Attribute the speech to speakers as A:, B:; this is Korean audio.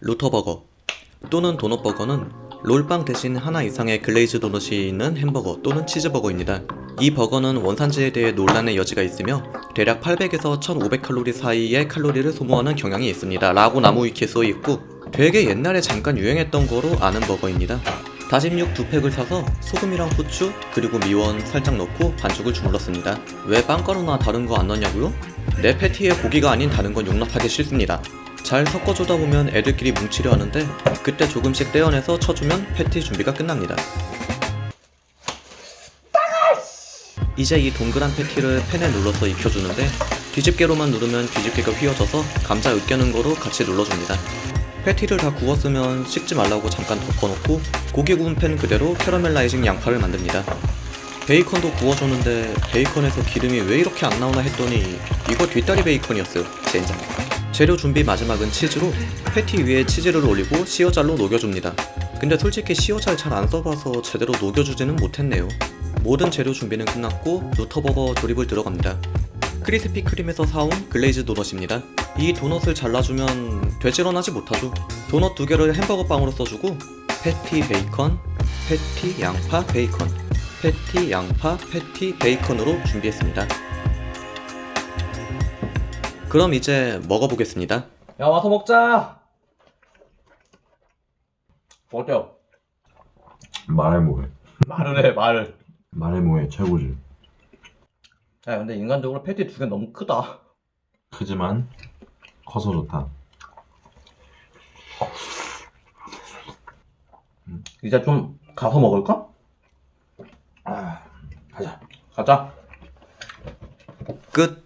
A: 루터버거 또는 도넛버거는 롤빵 대신 하나 이상의 글레이즈 도넛이 있는 햄버거 또는 치즈버거입니다. 이 버거는 원산지에 대해 논란의 여지가 있으며 대략 800에서 1500칼로리 사이의 칼로리를 소모하는 경향이 있습니다. 라고 나무 위키에 써 있고 되게 옛날에 잠깐 유행했던 거로 아는 버거입니다. 다진 육두 팩을 사서 소금이랑 후추 그리고 미원 살짝 넣고 반죽을 주물렀습니다. 왜 빵가루나 다른 거 안 넣냐고요? 내 패티에 고기가 아닌 다른 건 용납하기 싫습니다. 잘 섞어주다 보면 애들끼리 뭉치려 하는데 그때 조금씩 떼어내서 쳐주면 패티 준비가 끝납니다. 이제 이 동그란 패티를 팬에 눌러서 익혀주는데 뒤집개로만 누르면 뒤집개가 휘어져서 감자 으깨는 거로 같이 눌러줍니다. 패티를 다 구웠으면 식지 말라고 잠깐 덮어놓고 고기 구운 팬 그대로 캐러멜라이징 양파를 만듭니다. 베이컨도 구워줬는데 베이컨에서 기름이 왜 이렇게 안 나오나 했더니 이거 뒷다리 베이컨이었어요. 젠장. 재료 준비 마지막은 치즈로 패티 위에 치즈를 올리고 시어잘로 녹여줍니다. 근데 솔직히 시어잘 잘 안 써봐서 제대로 녹여주지는 못했네요. 모든 재료 준비는 끝났고 루터버거 조립을 들어갑니다. 크리스피 크림에서 사온 글레이즈 도넛입니다. 이 도넛을 잘라주면 되질어나지 못하죠. 도넛 두 개를 햄버거 빵으로 써주고 패티 베이컨, 패티 양파 베이컨, 패티 양파 패티 베이컨으로 준비했습니다. 그럼 이제 먹어보겠습니다.
B: 야 와서 먹자. 어때요?
C: 말해 뭐해
B: 말을 해 말을.
C: 말해 뭐해 최고지
B: 야 근데 인간적으로 패티 두 개 너무 크다.
C: 크지만 커서 좋다
B: 이제 좀 가서 먹을까?
C: 아, 가자
B: 가자.
A: 끝.